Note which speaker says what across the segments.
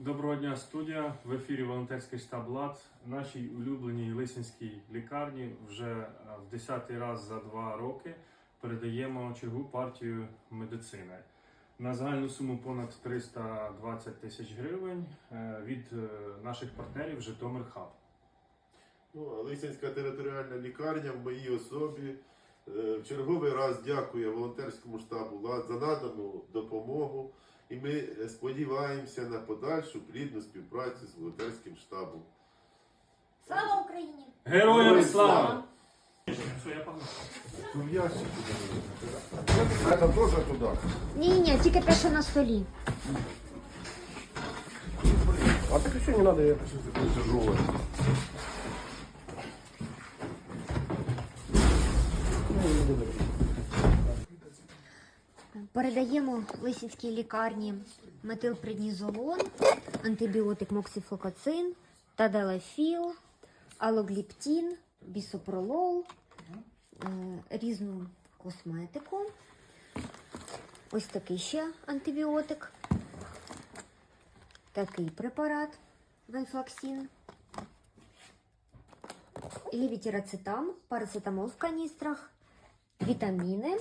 Speaker 1: Доброго дня, студія. В ефірі волонтерський штаб ЛАД. Нашій улюбленій Лисинській лікарні вже е, в 10-й раз за два роки передаємо чергу партію медицини. На загальну суму понад 320 тисяч гривень е, від е, наших партнерів Житомир Хаб.
Speaker 2: Ну, а Лисянська територіальна лікарня в моїй особі в черговий раз дякує волонтерському штабу ЛАД за надану допомогу. І ми сподіваємося на подальшу плідну співпрацю з волонтерським штабом.
Speaker 3: Слава Україні!
Speaker 1: Героям слава!
Speaker 2: слава!
Speaker 1: Все, я погнав.
Speaker 2: Ну, в ящик
Speaker 4: Это тоже туда.
Speaker 3: Ні, ні, тільки те, що на столі.
Speaker 4: А так еще не надо, я что такое тяжелое.
Speaker 3: Передаємо Лисівській лікарні метилпреднізолон, антибіотик моксифлокоцин, таделафіл, алогліптін, бісопролол, е, різну косметику. Ось такий ще антибіотик. Такий препарат венфлаксін. Лівітірацетам, парацетамол в каністрах, вітаміни.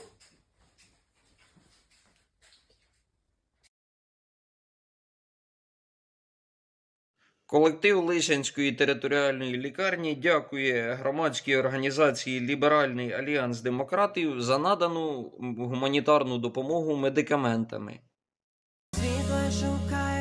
Speaker 5: Колектив Лисянської територіальної лікарні дякує громадській організації Ліберальний Альянс Демократів за надану гуманітарну допомогу медикаментами. Світло шукає.